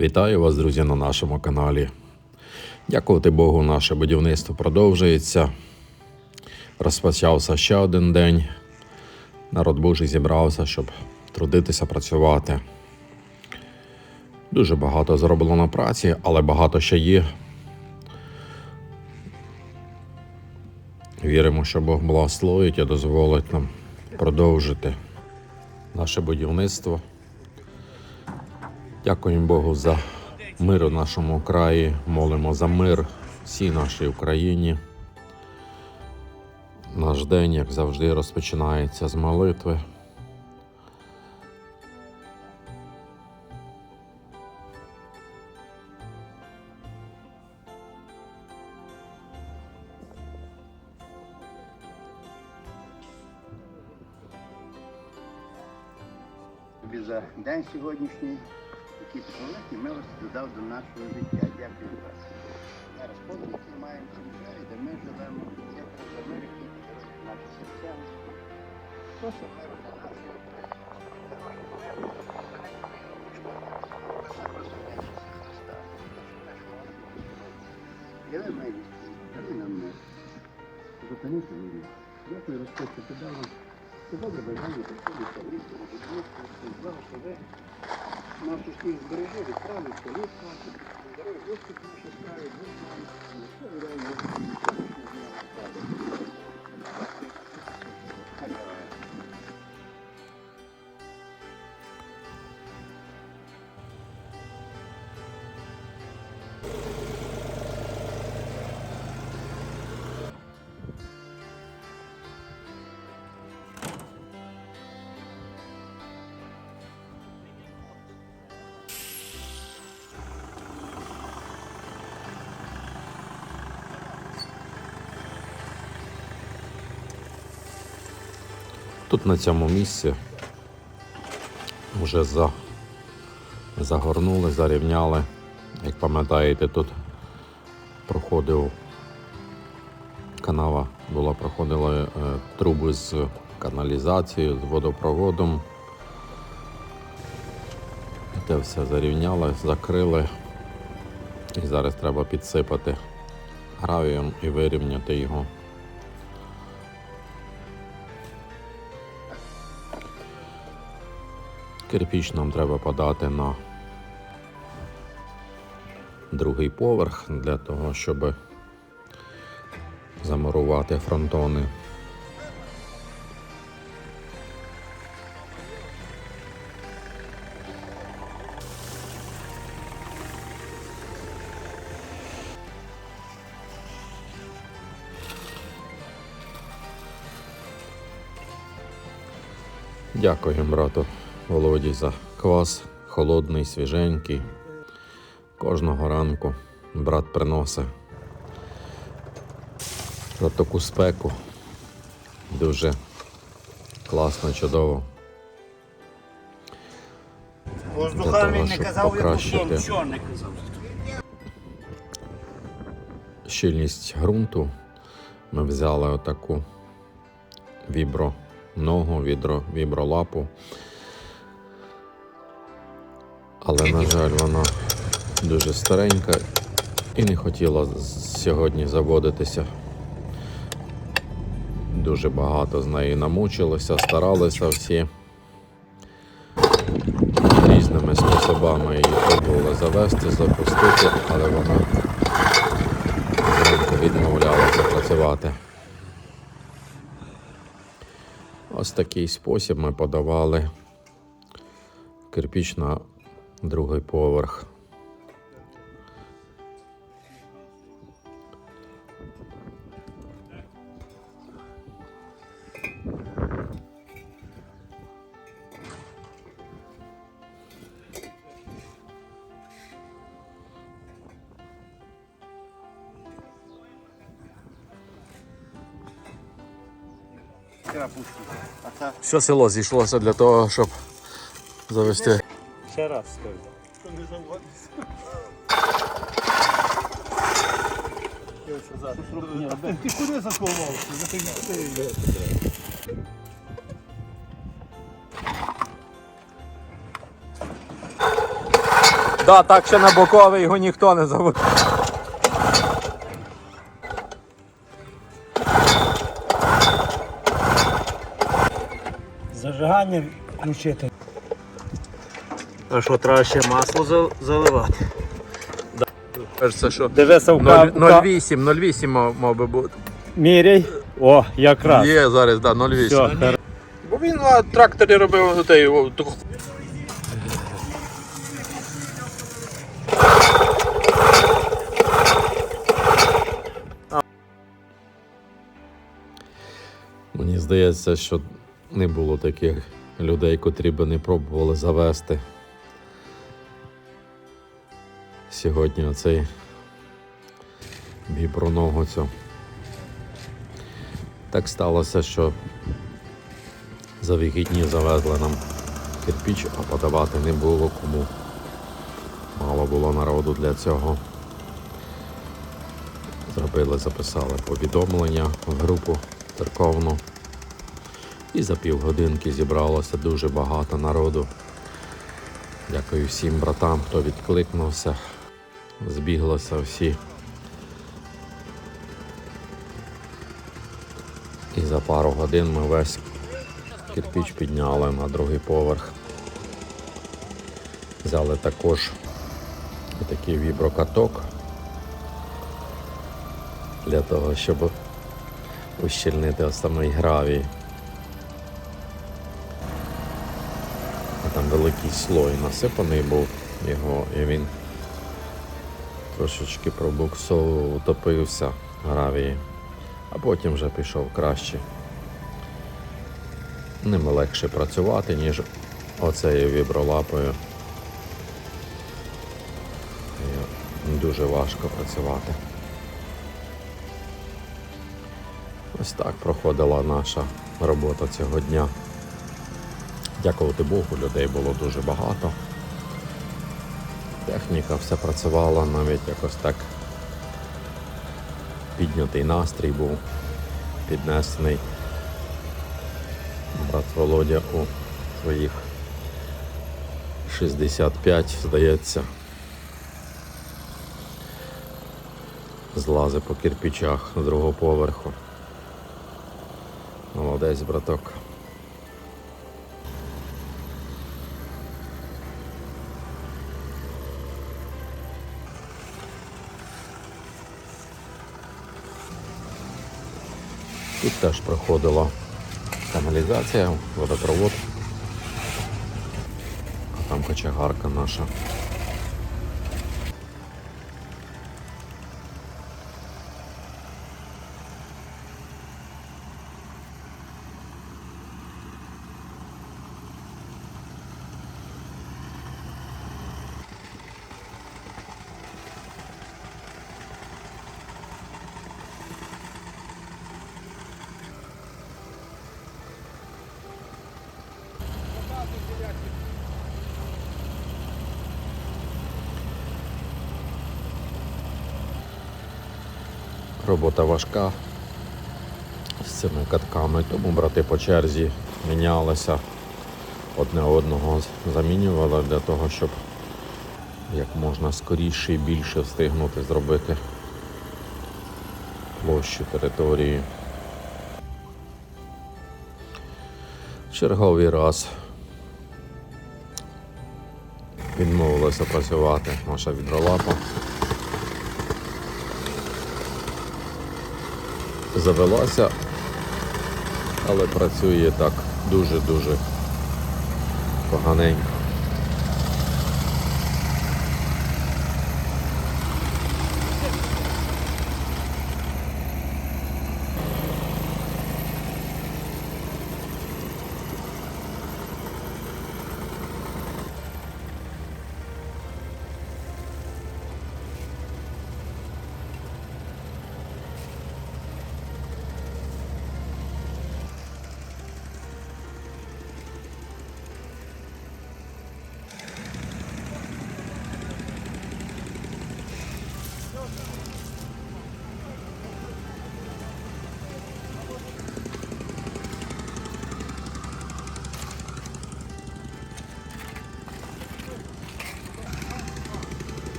Вітаю вас, друзі, на нашому каналі. Дякувати Богу, наше будівництво продовжується. Розпочався ще один день. Народ Божий зібрався, щоб трудитися, працювати. Дуже багато зроблено праці, але багато ще є. Віримо, що Бог благословить і дозволить нам продовжити наше будівництво. Дякуємо Богу за мир у нашому краї. Молимо за мир всій нашій Україні. Наш день, як завжди, розпочинається з молитви. тобі день сьогоднішній, який ти великий милості додав до нашого життя. Дякую вас. Зараз подумки маємо державі, де ми живемо. Дякую за мир, який ти даруєш наші серця. Прошу миру для нашого. Яви милість, дай нам мир. Зупинити мені. Дякую, Господь, що ти дав добре бажання приходить поліцію, будівництво, благослови. Нашу всіх збережи від прави, політ наші, здоров'я, Господь наші справи, Господь, все реально. Тут на цьому місці вже за, загорнули, зарівняли. Як пам'ятаєте, тут проходив канава, була проходила е, труби з каналізацією, з водопроводом. Те все зарівняли, закрили. І зараз треба підсипати гравієм і вирівняти його. Кирпіч нам треба подати на другий поверх для того, щоб замурувати фронтони. Дякую, брату Володі, за квас, холодний, свіженький. Кожного ранку брат приносить за таку спеку. Дуже класно, чудово. Для Воздуха того, не казав, покращити. нічого не казав. щільність ґрунту. Ми взяли отаку вібро ногу, відро, вібролапу. Але, на жаль, вона дуже старенька і не хотіла сьогодні заводитися. Дуже багато з неї намучилося, старалися всі. Різними способами її пробували завести, запустити, але вона зранку відмовлялася працювати. Ось такий спосіб ми подавали кирпіч на другий поверх. Все село зійшлося для того, щоб завести. Ще раз скажу. Ти куди заховався? Да, так що на боковий його ніхто не забуде. Зажигання включити. А що, треба ще масло заливати? Кажеться, що 0,8, 0,8 мав, мав би бути. Міряй. О, якраз. Є зараз, да, 0,8. Бо він на тракторі робив отей, Мені здається, що не було таких людей, котрі би не пробували завести сьогодні оцей віброногу цю. Так сталося, що за вихідні завезли нам кирпіч, а подавати не було кому. Мало було народу для цього. Зробили, записали повідомлення в групу церковну. І за півгодинки зібралося дуже багато народу. Дякую всім братам, хто відкликнувся. Збіглося всі. І за пару годин ми весь кирпіч підняли на другий поверх. Взяли також такий віброкаток для того, щоб ущільнити основний гравій. А там великий слой насипаний був його, і він трошечки пробуксовував, утопився гравій, а потім вже пішов краще. Ним легше працювати, ніж оцею вібролапою. Дуже важко працювати. Ось так проходила наша робота цього дня. Дякувати Богу, людей було дуже багато. Техніка все працювала, навіть якось так піднятий настрій був, піднесений. Брат Володя у своїх 65, здається. Злази по кирпичах другого поверху. Молодець, браток. Тут теж проходила каналізація, водопровод. А там кочегарка наша. Робота важка з цими катками, тому брати по черзі мінялися, одне одного замінювали для того, щоб як можна скоріше і більше встигнути зробити площу території. Черговий раз відмовилася працювати наша відролапа. Завелася, але працює так дуже-дуже поганенько.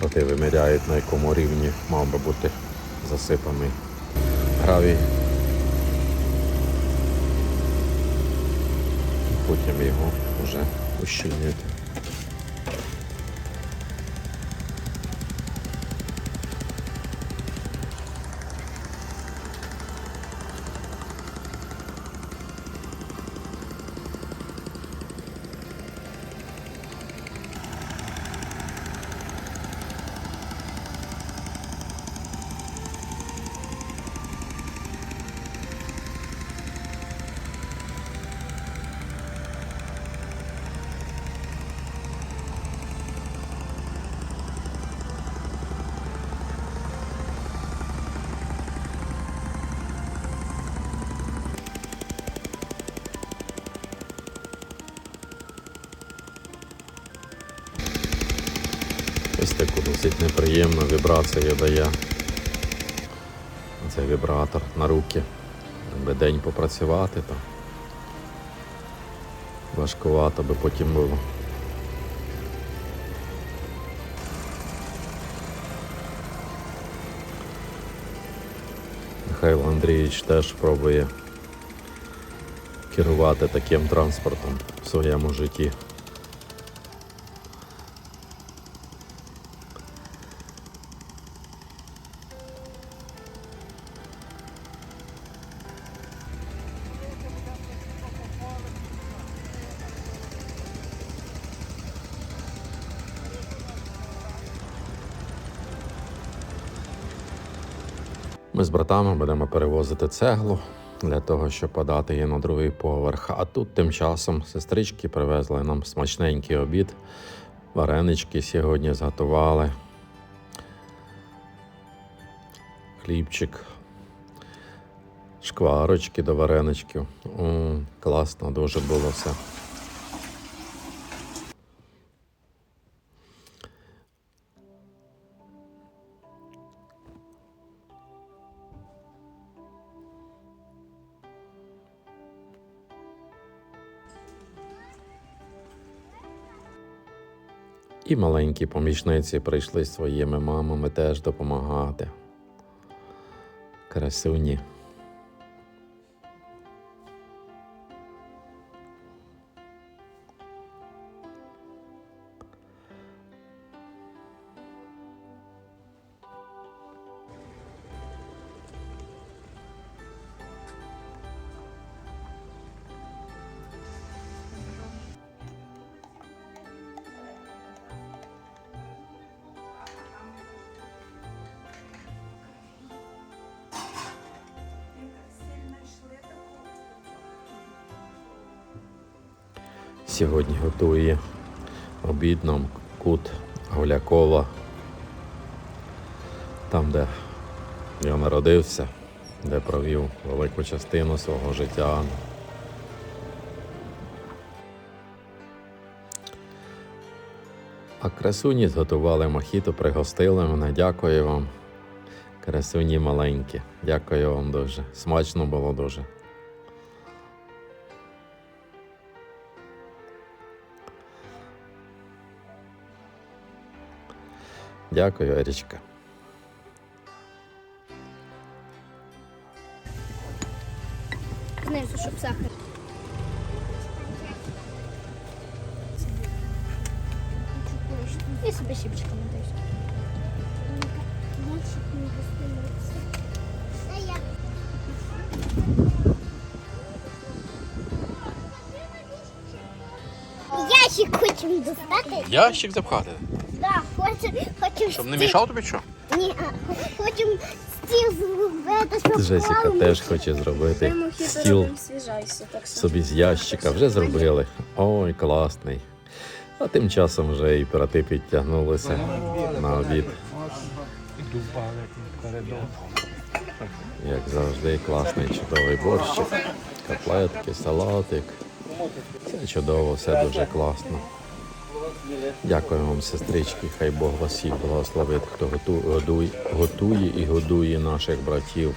Брати виміряють, на якому рівні мав би бути засипаний гравій. Потім його вже ущільнити. Досить неприємну вібрацію дає. Цей вібратор на руки. Якби день попрацювати, то важкувато би потім було. Михайло Андрійович теж пробує керувати таким транспортом в своєму житті. Ми з братами будемо перевозити цеглу для того, щоб подати її на другий поверх. А тут тим часом сестрички привезли нам смачненький обід. Варенички сьогодні зготували. Хлібчик, шкварочки до вареничків. О, класно дуже було все. І маленькі помічниці прийшли своїми мамами теж допомагати. Красуні. Сьогодні готує обід нам кут Гулякова. Там, де він народився, де провів велику частину свого життя. А красуні зготували мохіто, пригостили мене. Дякую вам. Красуні маленькі. Дякую вам дуже. Смачно було дуже. Дякую, Ерічка. Знизу, щоб сахар. І собі щіпчиками даєш. Ящик хочемо достати. Ящик запхати. Да, хочемо, хочемо Щоб не стіл- мішав тобі що? Ні, а, хочемо стіл зробити, щоб Джесіка клали теж хоче зробити стіл так собі з ящика. Вже зробили. Ой, класний. А тим часом вже і пірати підтягнулися на обід. Як завжди, класний чудовий борщик, котлетки, салатик. Все чудово, все дуже класно. Дякую вам, сестрички. Хай Бог вас всіх благословить, хто готу- готує і годує наших братів.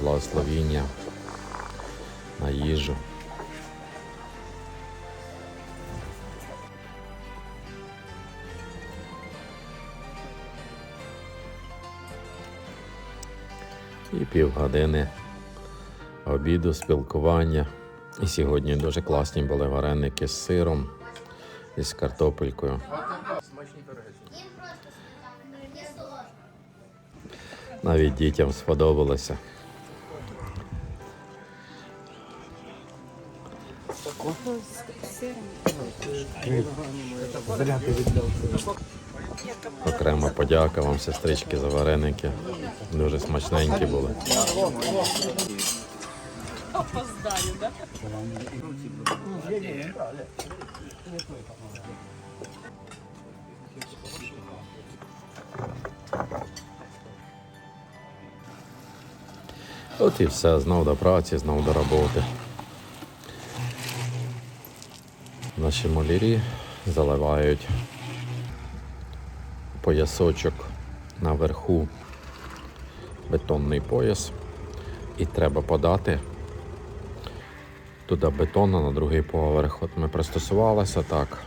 Благословіння на їжу. І півгодини обіду, спілкування. І сьогодні дуже класні були вареники з сиром і з картопелькою. Навіть дітям сподобалося. Окрема подяка вам, сестрички, за вареники. Дуже смачненькі були. От і все, знов до праці, знов до роботи. Наші малярі заливають поясочок наверху бетонний пояс. І треба подати туди бетона на другий поверх. От ми пристосувалися так.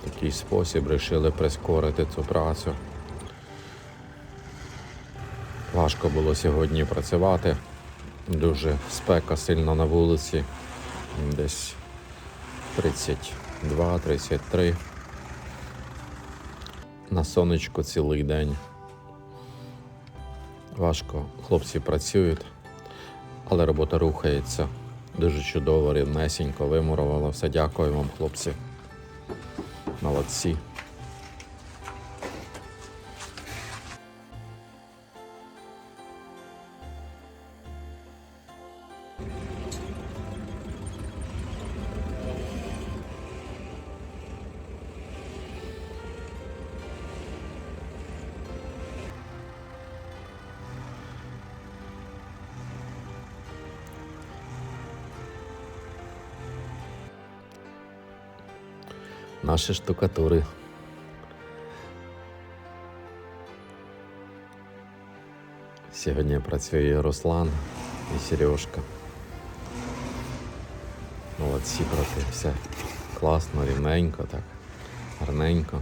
В такий спосіб вирішили прискорити цю працю. Важко було сьогодні працювати. Дуже спека сильно на вулиці. Десь 32-33. На сонечку цілий день. Важко, хлопці працюють, але робота рухається. Дуже чудово, рівнесенько, вимурувало все. Дякую вам, хлопці. Молодці. Наші штукатури. Сьогодні працює Руслан і Сережка. Молодці брати, все класно, рівненько, так, гарненько.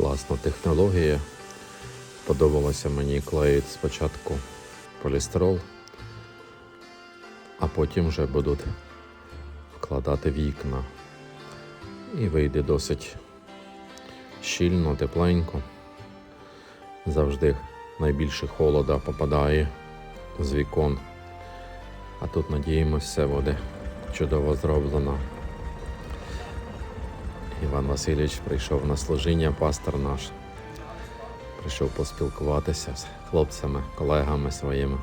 Класна технологія. Подобалося мені клеїть спочатку полістирол, а потім вже будуть вкладати вікна. І вийде досить щільно, тепленько. Завжди найбільше холода попадає з вікон. А тут, надіємося, все буде чудово зроблено. Іван Васильович прийшов на служіння, пастор наш. Прийшов поспілкуватися з хлопцями, колегами своїми.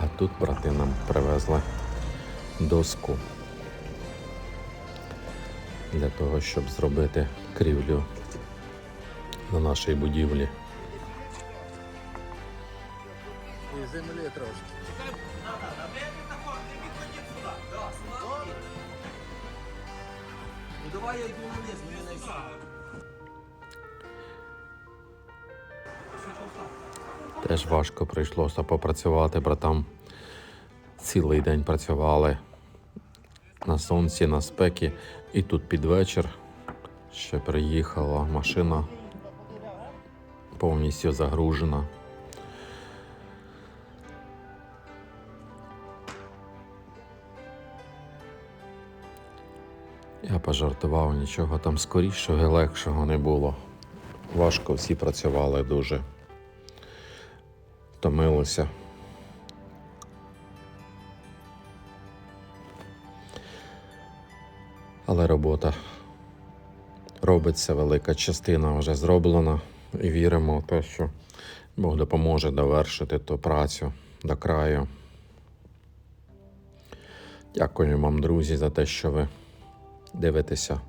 А тут брати нам привезли доску для того, щоб зробити крівлю на нашій будівлі. Землі трошки. Ну давай я йду вниз. Теж важко прийшлося попрацювати, братам. Цілий день працювали на сонці, на спекі. І тут під вечір ще приїхала машина повністю загружена. Я пожартував, нічого там скорішого і легшого не було. Важко всі працювали дуже. втомилися. Але робота робиться, велика частина вже зроблена. І віримо в те, що Бог допоможе довершити ту працю до краю. Дякую вам, друзі, за те, що ви дивитеся,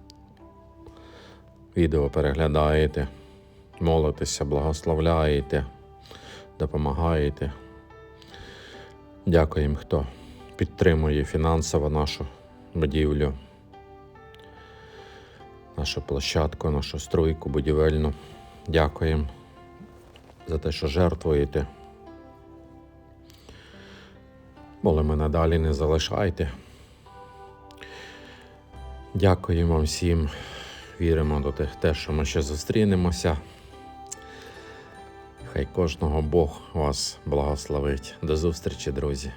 відео переглядаєте, молитеся, благословляєте, допомагаєте. Дякуємо, хто підтримує фінансово нашу будівлю, нашу площадку, нашу стройку будівельну. Дякуємо за те, що жертвуєте. Молимо надалі не залишайте. Дякуємо всім. Віримо до те, що ми ще зустрінемося. Хай кожного Бог вас благословить. До зустрічі, друзі.